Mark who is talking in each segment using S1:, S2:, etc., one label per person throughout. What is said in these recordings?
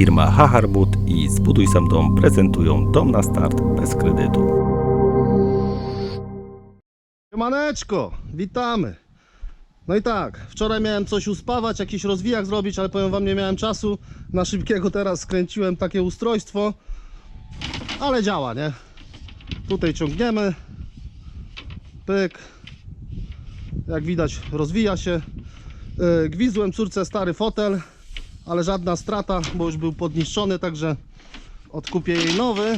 S1: Firma Haharbut i Zbuduj Sam Dom prezentują Dom na Start bez kredytu.
S2: Siemaneczko, witamy. No i tak, wczoraj miałem coś uspawać, jakiś rozwijak zrobić, ale powiem wam, nie miałem czasu. Na szybkiego teraz skręciłem takie ustrojstwo, ale działa, nie? Tutaj ciągniemy. Pyk. Jak widać, rozwija się. Yy, Gwizdłem córce stary fotel, ale żadna strata, bo już był podniszczony, także odkupię jej nowy.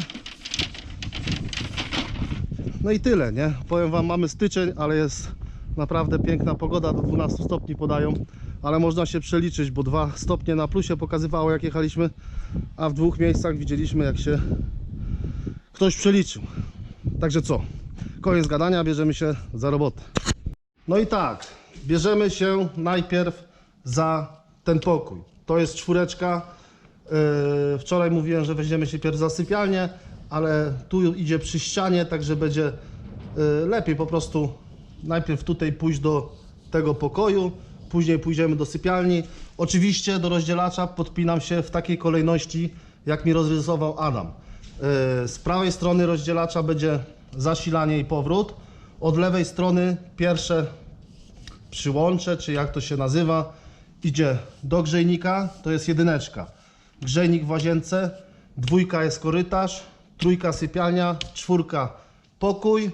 S2: No i tyle, nie? Powiem Wam, mamy styczeń, ale jest naprawdę piękna pogoda, do 12 stopni podają, ale można się przeliczyć, bo 2 stopnie na plusie pokazywało jak jechaliśmy, a w dwóch miejscach widzieliśmy jak się ktoś przeliczył. Także co? Koniec gadania, bierzemy się za robotę. No i tak, bierzemy się najpierw za ten pokój. To jest czwóreczka. Yy, wczoraj mówiłem, że weźmiemy się pierw za sypialnię, ale tu idzie przy ścianie, także będzie yy, lepiej po prostu najpierw tutaj pójść do tego pokoju, później pójdziemy do sypialni. Oczywiście do rozdzielacza podpinam się w takiej kolejności, jak mi rozrysował Adam. Yy, z prawej strony rozdzielacza będzie zasilanie i powrót. Od lewej strony pierwsze przyłącze, czy jak to się nazywa, idzie do grzejnika, to jest jedyneczka. Grzejnik w łazience, dwójka jest korytarz, trójka sypialnia, czwórka pokój,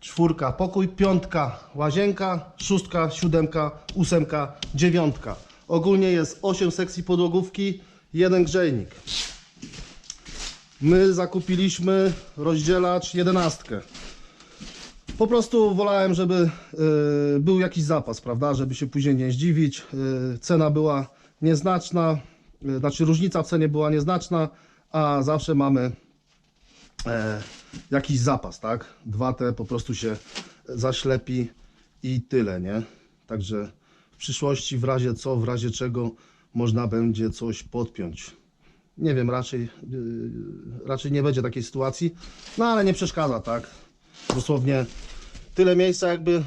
S2: czwórka pokój, piątka łazienka, szóstka, siódemka, ósemka, dziewiątka. Ogólnie jest 8 sekcji podłogówki, jeden grzejnik. My zakupiliśmy rozdzielacz jedenastkę. Po prostu wolałem, żeby y, był jakiś zapas, prawda, żeby się później nie zdziwić. Y, cena była nieznaczna, y, znaczy różnica w cenie była nieznaczna, a zawsze mamy e, jakiś zapas, tak? Dwa te po prostu się zaślepi i tyle, nie? Także w przyszłości w razie co, w razie czego można będzie coś podpiąć. Nie wiem, raczej, yy, raczej nie będzie takiej sytuacji, no ale nie przeszkadza, tak? Dosłownie tyle miejsca jakby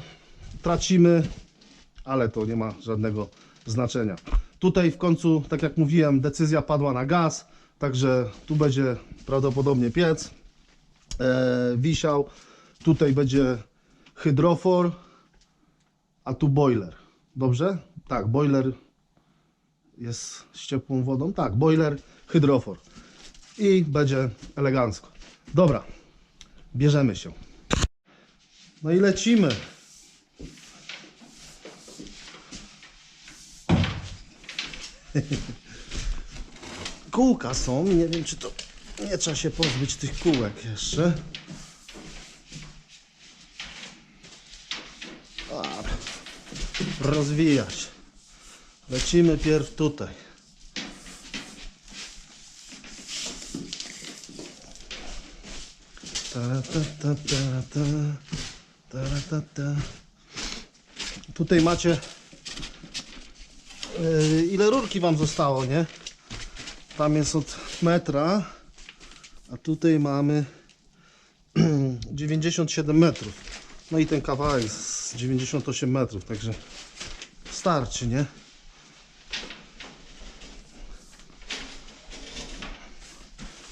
S2: tracimy, ale to nie ma żadnego znaczenia. Tutaj w końcu, tak jak mówiłem, decyzja padła na gaz, także tu będzie prawdopodobnie piec e, wisiał. Tutaj będzie hydrofor, a tu boiler. Dobrze? Tak, boiler jest z ciepłą wodą. Tak, boiler, hydrofor. I będzie elegancko. Dobra, bierzemy się. No i lecimy. Kółka są, nie wiem czy to nie trzeba się pozbyć tych kółek jeszcze. Dobra. Rozwijać. Lecimy pierw tutaj. Ta, ta, ta, ta, ta. Ta, ta, ta. Tutaj macie yy, ile rurki wam zostało, nie? Tam jest od metra, a tutaj mamy 97 metrów. No i ten kawałek z 98 metrów, także starczy, nie?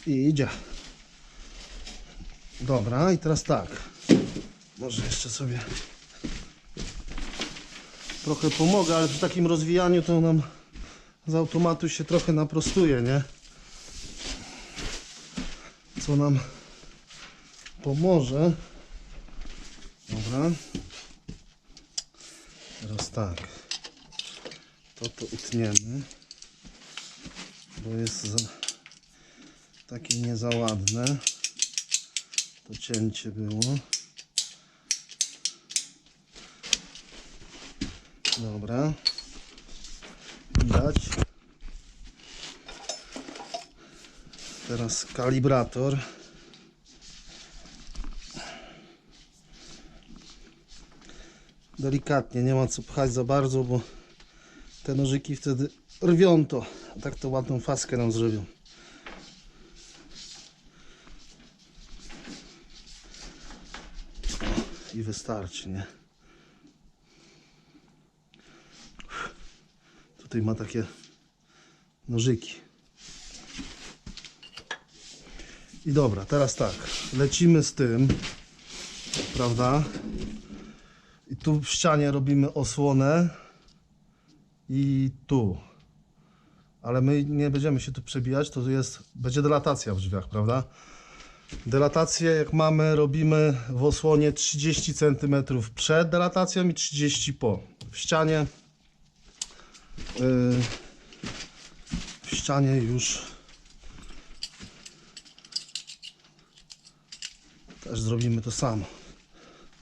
S2: I idzie. Dobra, i teraz tak. Może jeszcze sobie trochę pomogę, ale przy takim rozwijaniu to nam z automatu się trochę naprostuje, nie? Co nam pomoże. Dobra. Teraz tak. To to utniemy. Bo jest za, takie nie za ładne. To cięcie było. Dobra. Widać. Teraz kalibrator. Delikatnie, nie ma co pchać za bardzo, bo te nożyki wtedy rwią to. A tak to ładną faskę nam zrobią. I wystarczy, nie? Tutaj ma takie nożyki. I dobra, teraz tak, lecimy z tym, prawda? I tu w ścianie robimy osłonę i tu. Ale my nie będziemy się tu przebijać, to jest, będzie delatacja w drzwiach, prawda? Delatację jak mamy, robimy w osłonie 30 cm przed delatacją i 30 po. W ścianie w ścianie już też zrobimy to samo.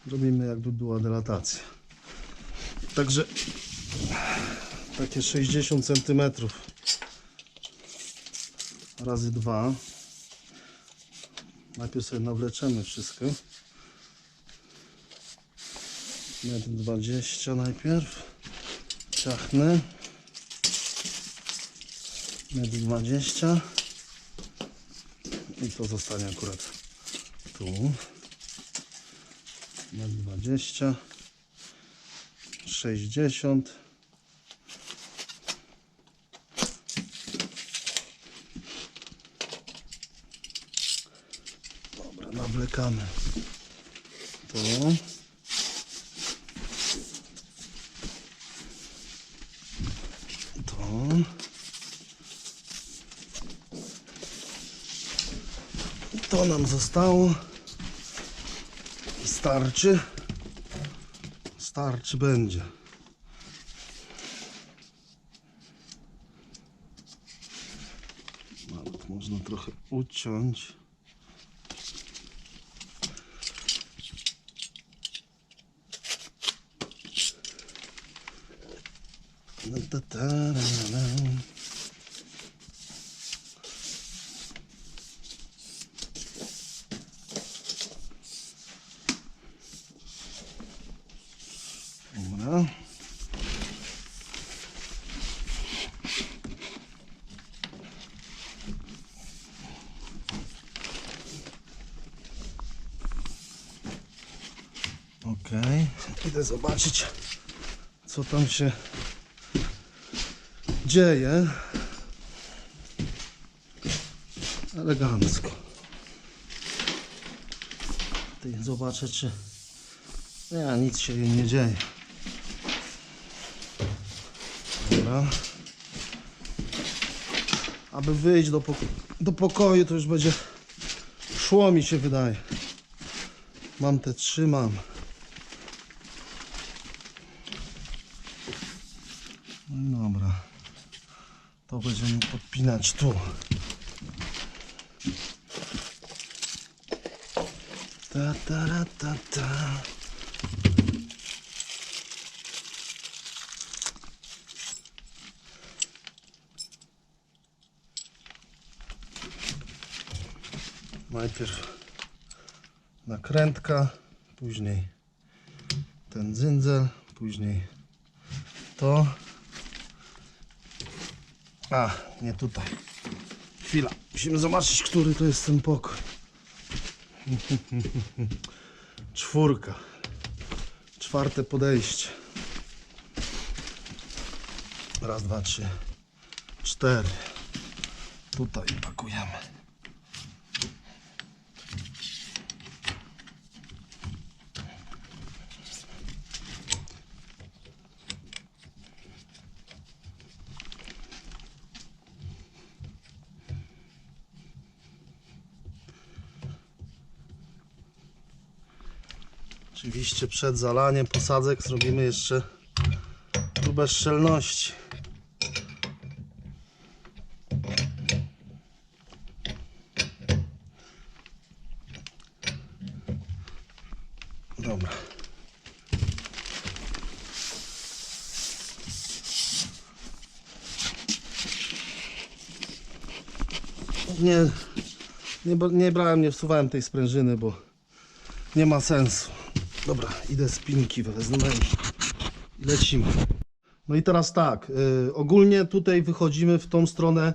S2: Zrobimy jakby była delatacja. Także takie 60 cm razy 2 Najpierw sobie nawleczemy wszystko. Metr 20 najpierw. Ciachnę. Metr 20. I to zostanie akurat tu. Metr 20. 60. Dobra, nawlekamy. To. To nam zostało. Starczy. Starczy będzie. Nawet można trochę uciąć. Idę zobaczyć, co tam się dzieje. Elegancko. Ty zobaczę, czy. Nie, nic się jej nie dzieje. Dobra. Aby wyjść do, poko do pokoju, to już będzie szło mi się wydaje. Mam te trzy, mam. No i dobra. To będziemy podpinać tu. Ta, ta, ra, ta, ta. Najpierw nakrętka, później ten dzyndzel, później to. A, nie tutaj. Chwila, musimy zobaczyć, który to jest ten pokój. Czwórka. Czwarte podejście. Raz, dwa, trzy, cztery. Tutaj pakujemy. Oczywiście przed zalaniem posadzek zrobimy jeszcze próbę szczelności. Dobra. Nie, nie, nie brałem, nie wsuwałem tej sprężyny, bo nie ma sensu. Dobra, idę z pinki wezmę i lecimy. No i teraz tak, y, ogólnie tutaj wychodzimy w tą stronę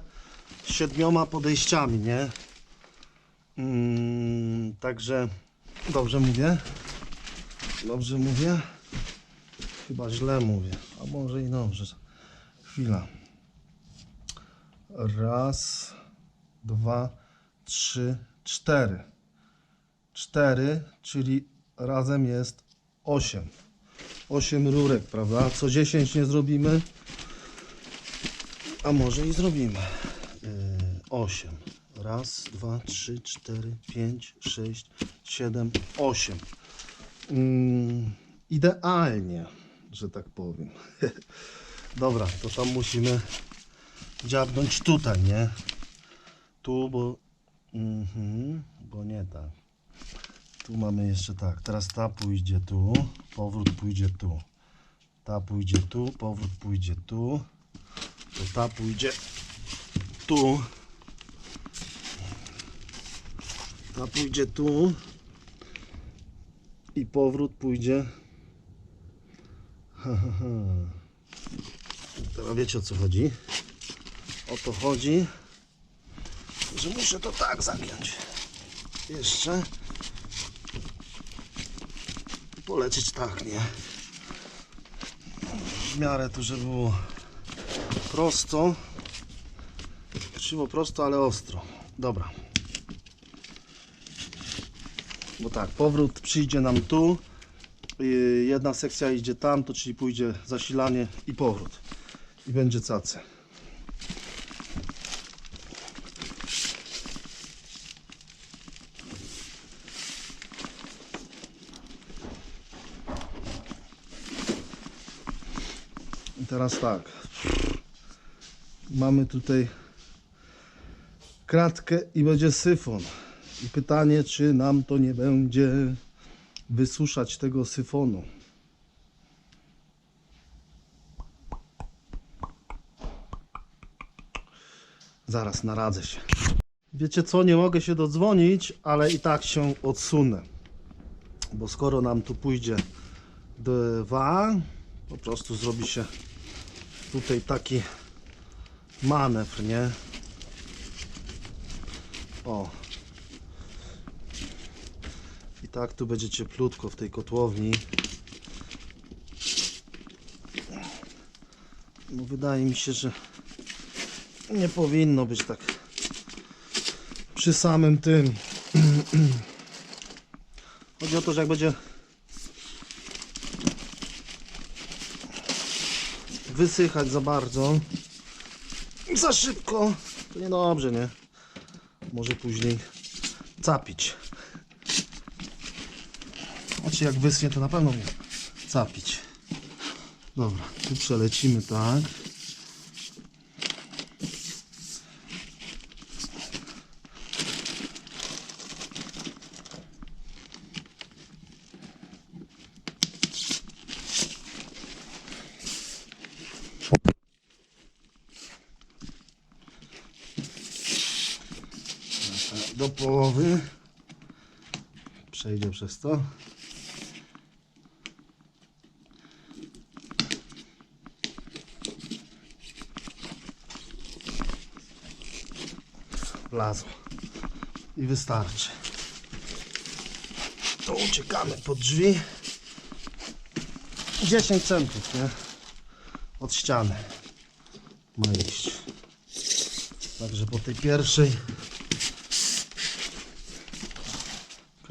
S2: siedmioma podejściami, nie? Mm, także dobrze mówię. Dobrze mówię. Chyba źle mówię, a może i dobrze. Chwila. Raz, dwa, trzy, cztery. Cztery, czyli razem jest osiem. Osiem rurek, prawda? Co 10 nie zrobimy, a może i zrobimy. Yy, osiem. Raz, dwa, trzy, cztery, pięć, sześć, siedem, osiem. Mm, idealnie, że tak powiem. Dobra, to tam musimy dziabnąć tutaj, nie? Tu, bo... Mhm, bo nie tak. Tu mamy jeszcze tak. Teraz ta pójdzie tu, powrót pójdzie tu. Ta pójdzie tu, powrót pójdzie tu. To ta pójdzie tu. Ta pójdzie tu. I powrót pójdzie. Teraz wiecie o co chodzi. O to chodzi, że muszę to tak zagiąć. Jeszcze. Polecieć tak, nie? W miarę tu, żeby było prosto. Krzywo prosto, ale ostro. Dobra. Bo tak, powrót przyjdzie nam tu. Yy, Jedna sekcja idzie tam, to czyli pójdzie zasilanie i powrót. I będzie cacy. Teraz tak. Mamy tutaj kratkę i będzie syfon. I pytanie, czy nam to nie będzie wysuszać tego syfonu. Zaraz naradzę się. Wiecie co, nie mogę się dodzwonić, ale i tak się odsunę. Bo skoro nam tu pójdzie dwa, po prostu zrobi się tutaj taki manewr, nie? O. I tak tu będzie cieplutko w tej kotłowni. No wydaje mi się, że nie powinno być tak przy samym tym. Chodzi o to, że jak będzie wysychać za bardzo, za szybko, to niedobrze, nie? Może później capić. Znaczy jak wyschnie, to na pewno mnie capić. Dobra, tu przelecimy tak. do połowy. Przejdzie przez to. Wlazło. I wystarczy. To uciekamy pod drzwi. 10 centów, nie? Od ściany ma iść. Także po tej pierwszej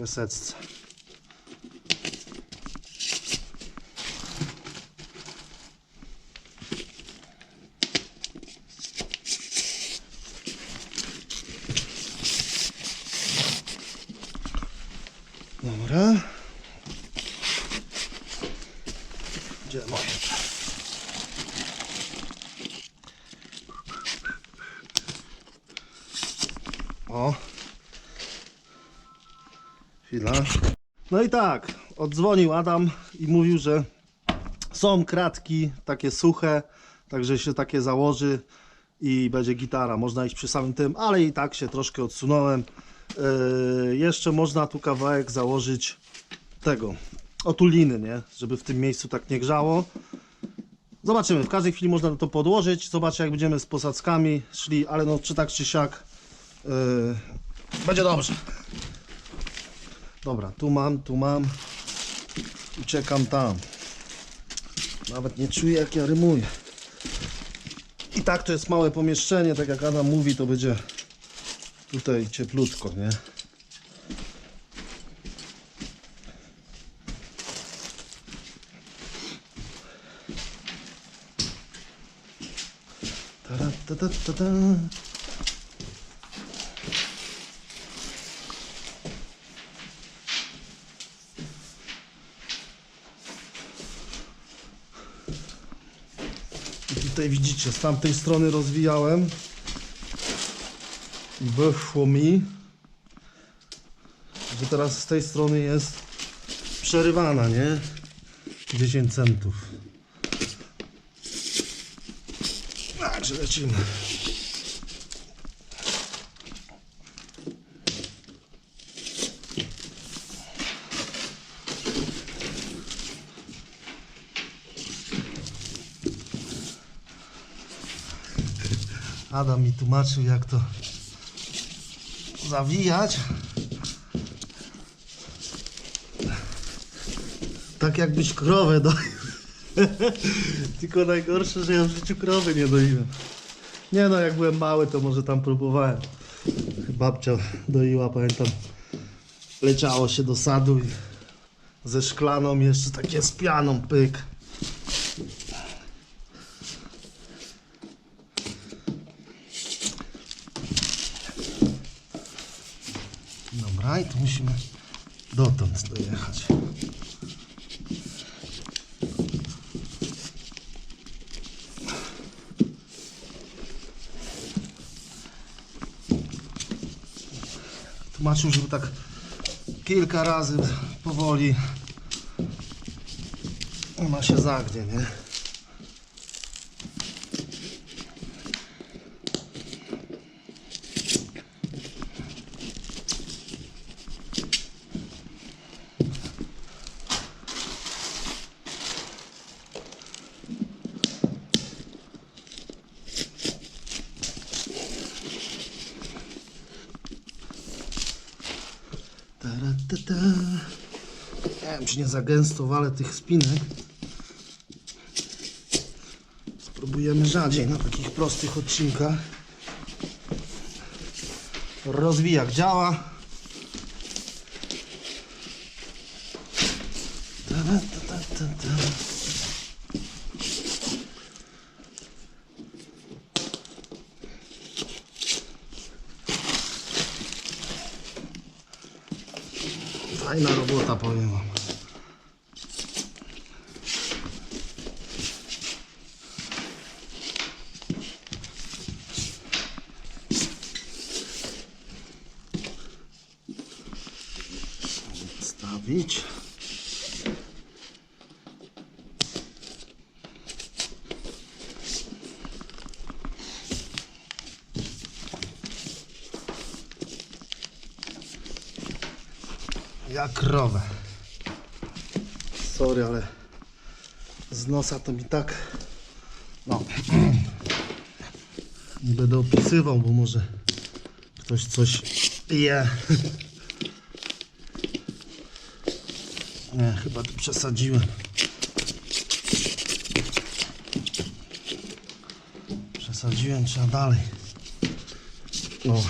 S2: kreseczce. Dobra. Gdzie moje? O. Chwila. No i tak, oddzwonił Adam i mówił, że są kratki takie suche, także się takie założy i będzie gitara. Można iść przy samym tym, ale i tak się troszkę odsunąłem. Yy, jeszcze można tu kawałek założyć tego, otuliny, nie? Żeby w tym miejscu tak nie grzało. Zobaczymy, w każdej chwili można to podłożyć. Zobaczę jak będziemy z posadzkami szli, ale no czy tak czy siak yy, będzie dobrze. Dobra, tu mam, tu mam. Uciekam tam. Nawet nie czuję jak ja rymuję. I I tak to jest małe pomieszczenie, tak jak Adam mówi, to będzie tutaj cieplutko, nie? Ta-ra-ta-ta-ta-ta. I widzicie, z tamtej strony rozwijałem i wyszło mi, że teraz z tej strony jest przerywana, nie? 10 centów. Także lecimy. Adam mi tłumaczył jak to zawijać. Tak jakbyś krowę doił. Tylko najgorsze, że ja w życiu krowy nie doiłem. Nie no, jak byłem mały, to może tam próbowałem. Babcia doiła, pamiętam. Leciało się do sadu i ze szklaną jeszcze takie z pianą pyk. Dobra, i tu musimy dotąd dojechać. Tłumaczył, żeby tak kilka razy powoli ona się zagnie, nie? Nie wiem, czy nie za gęsto walę tych spinek. Spróbujemy rzadziej na takich prostych odcinkach. Rozwijak działa. Fajna robota, powiem wam. Stawić. Jak krowę. Sorry, ale z nosa to mi tak. No. Nie będę opisywał, bo może ktoś coś je. Nie, chyba tu przesadziłem. Przesadziłem, trzeba dalej. No.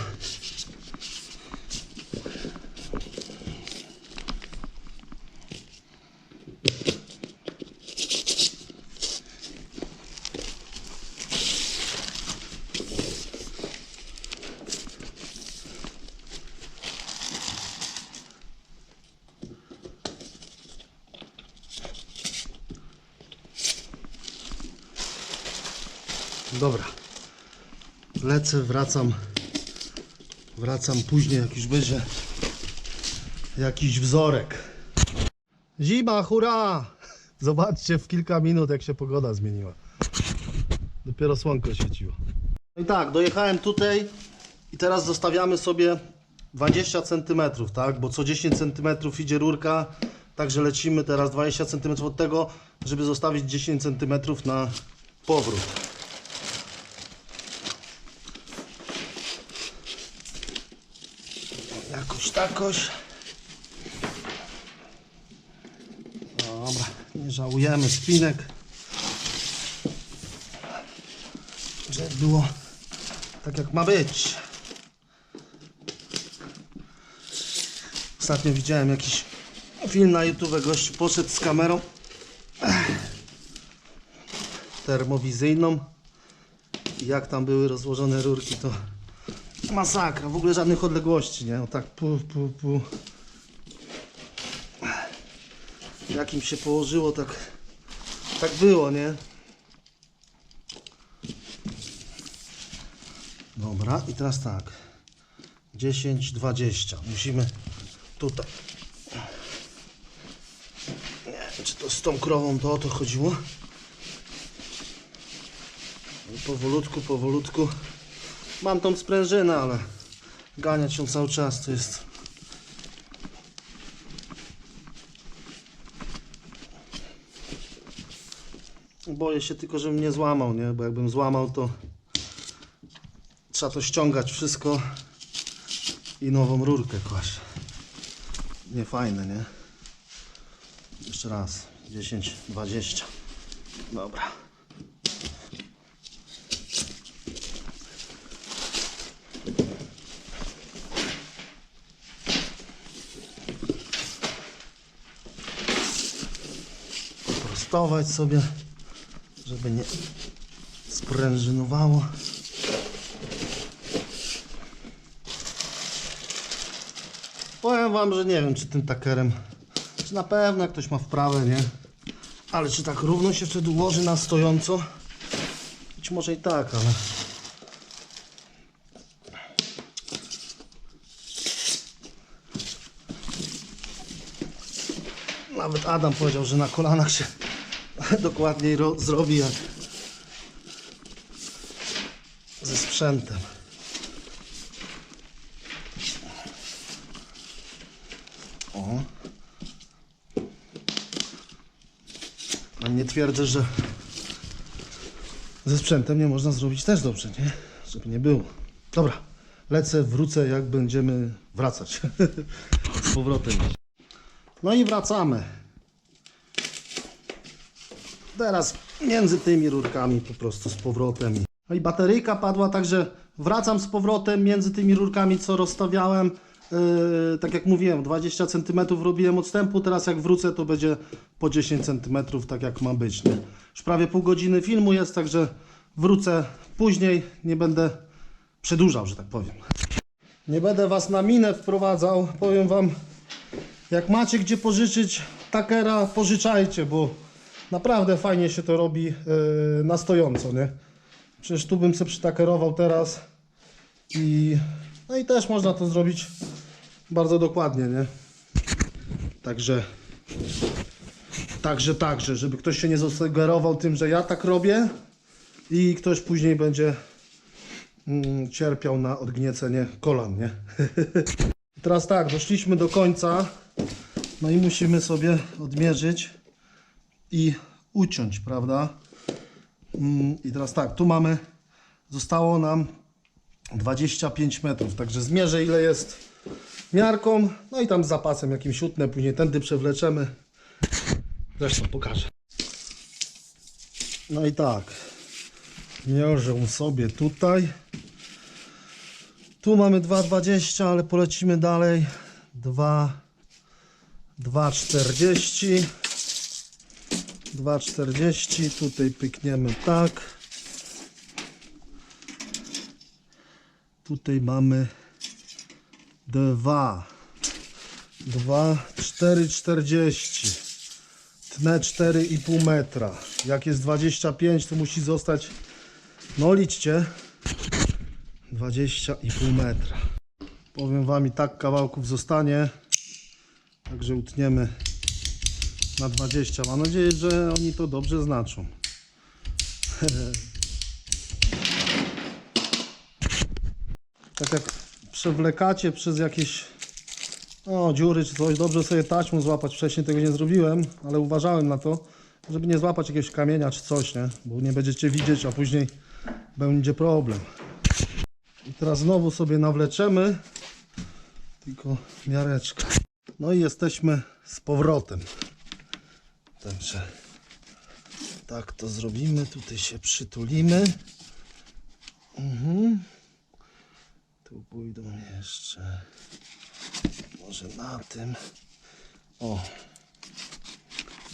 S2: Dobra. Wracam. Wracam później, jak już będzie jakiś wzorek. Zima, hurra! Zobaczcie w kilka minut, jak się pogoda zmieniła. Dopiero słonko świeciło. No i tak, dojechałem tutaj i teraz zostawiamy sobie 20 cm, tak? Bo co 10 cm idzie rurka, także lecimy teraz 20 cm od tego, żeby zostawić 10 cm na powrót. Jakoś. Dobra, nie żałujemy spinek. żeby było tak jak ma być. Ostatnio widziałem jakiś film na YouTube, gościu poszedł z kamerą termowizyjną jak tam były rozłożone rurki, to masakra, w ogóle żadnych odległości, nie? O tak pu, pu, pu. Jak im się położyło, tak, tak było, nie? Dobra, i teraz tak. 10, 20. Musimy tutaj. Nie wiem, czy to z tą krową to o to chodziło. I powolutku, powolutku. Mam tą sprężynę, ale ganiać ją cały czas to jest. Boję się tylko, żebym nie złamał, nie? Bo jakbym złamał, to trzeba to ściągać wszystko i nową rurkę kłaść. Nie fajne, nie? Jeszcze raz. 10, 20. Dobra. Poprostować sobie, żeby nie sprężynowało. Powiem wam, że nie wiem, czy tym takerem, czy na pewno ktoś ma wprawę, nie? Ale czy tak równo się wtedy ułoży na stojąco? Być może i tak, ale... Nawet Adam powiedział, że na kolanach się dokładniej ro- zrobi jak ze sprzętem. O. A nie twierdzę, że ze sprzętem nie można zrobić też dobrze, nie? Żeby nie było. Dobra, lecę, wrócę, jak będziemy wracać z powrotem. No i wracamy. Teraz między tymi rurkami po prostu z powrotem. No i bateryjka padła, także wracam z powrotem między tymi rurkami, co rozstawiałem. Yy, tak jak mówiłem, 20 cm robiłem odstępu, teraz jak wrócę to będzie po 10 cm, tak jak ma być. Nie? Już prawie pół godziny filmu jest, także wrócę później, nie będę przedłużał, że tak powiem. Nie będę Was na minę wprowadzał, powiem Wam, jak macie gdzie pożyczyć takera, pożyczajcie, bo naprawdę fajnie się to robi yy, na stojąco, nie? Przecież tu bym sobie przytakerował teraz i no i też można to zrobić bardzo dokładnie, nie? Także także, także, żeby ktoś się nie zasugerował tym, że ja tak robię i ktoś później będzie mm, cierpiał na odgniecenie kolan, nie? Teraz tak, doszliśmy do końca. No i musimy sobie odmierzyć i uciąć, prawda? Mm, I teraz tak, tu mamy, zostało nam 25 metrów, także zmierzę ile jest miarką, no i tam z zapasem jakimś utnę, później tędy przewleczemy. Zresztą pokażę. No i tak, mierzę sobie tutaj. Tu mamy 2,20, ale polecimy dalej. 2, 2,40. 2,40. Tutaj pykniemy tak. Tutaj mamy 2, 2, 4,40. Tnę 4,5 metra. Jak jest 25, to musi zostać, no liczcie, 20,5 metra. Powiem Wam i tak kawałków zostanie. Także utniemy na 20. Mam nadzieję, że oni to dobrze znaczą. tak jak przewlekacie przez jakieś o, dziury czy coś, dobrze sobie taśmą złapać. Wcześniej tego nie zrobiłem, ale uważałem na to, żeby nie złapać jakiegoś kamienia czy coś, nie? Bo nie będziecie widzieć, a później będzie problem. I teraz znowu sobie nawleczemy. Tylko miareczka. No i jesteśmy z powrotem. Także tak to zrobimy. Tutaj się przytulimy. Mhm. Tu pójdą jeszcze. Może na tym. O.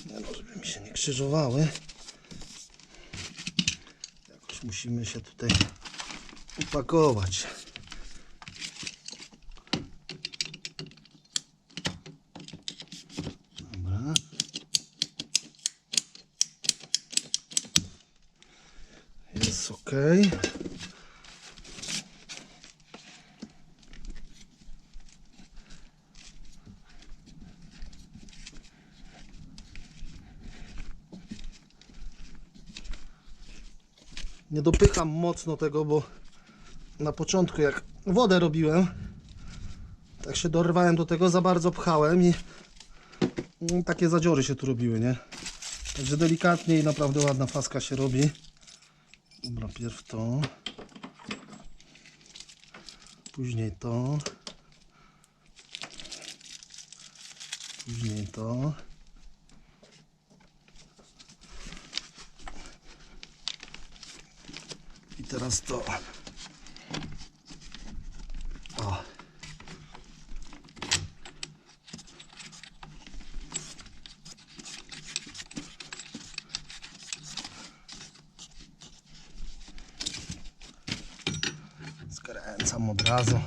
S2: Nie no, żeby mi się nie krzyżowały. Jakoś musimy się tutaj upakować. Dobra. Nie dopycham mocno tego, bo na początku jak wodę robiłem, tak się dorwałem do tego, za bardzo pchałem i takie zadziory się tu robiły, nie? Także delikatnie i naprawdę ładna faska się robi. Dobra, pierw to. Później to. Później to. I teraz to. O. Skręcam od razu.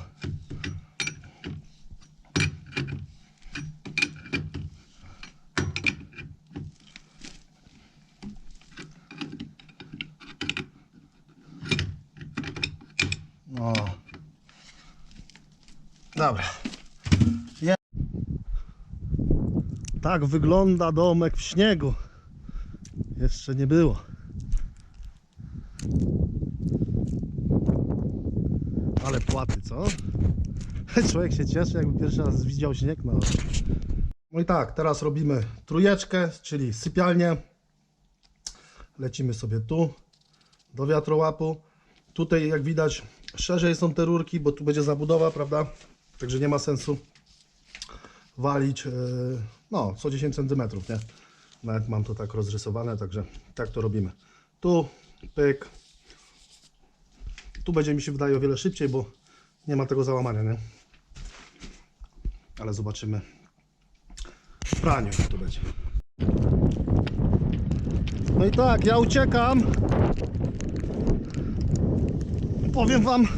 S2: No. Dobra. Je- Tak wygląda domek w śniegu. Jeszcze nie było. Ale płaty, co? Człowiek się cieszy, jakby pierwszy raz widział śnieg na oczy. No i tak, teraz robimy trójeczkę, czyli sypialnię. Lecimy sobie tu, do wiatrołapu. Tutaj, jak widać, szerzej są te rurki, bo tu będzie zabudowa, prawda? Także nie ma sensu walić, yy, no, co 10 cm, nie? Nawet mam to tak rozrysowane, także tak to robimy. Tu, pyk, tu będzie mi się wydaje o wiele szybciej, bo nie ma tego załamania, nie? Ale zobaczymy w praniu, jak to będzie. No i tak, ja uciekam. Powiem wam,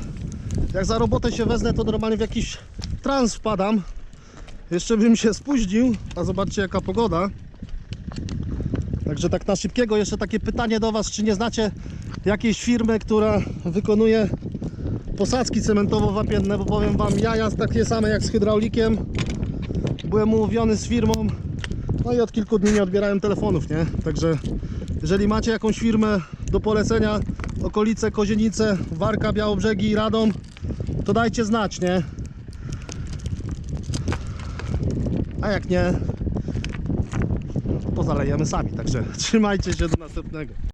S2: jak za robotę się wezmę, to normalnie w jakiś trans wpadam. Jeszcze bym się spóźnił, a zobaczcie jaka pogoda. Także tak na szybkiego jeszcze takie pytanie do Was, czy nie znacie jakiejś firmy, która wykonuje posadzki cementowo-wapienne, bo powiem Wam, jaja takie same jak z hydraulikiem. Byłem umówiony z firmą, no i od kilku dni nie odbierałem telefonów, nie? Także jeżeli macie jakąś firmę do polecenia, okolice Kozienice, Warka, Białobrzegi i Radom, to dajcie znać, nie? A jak nie, to zalejemy sami, także trzymajcie się do następnego.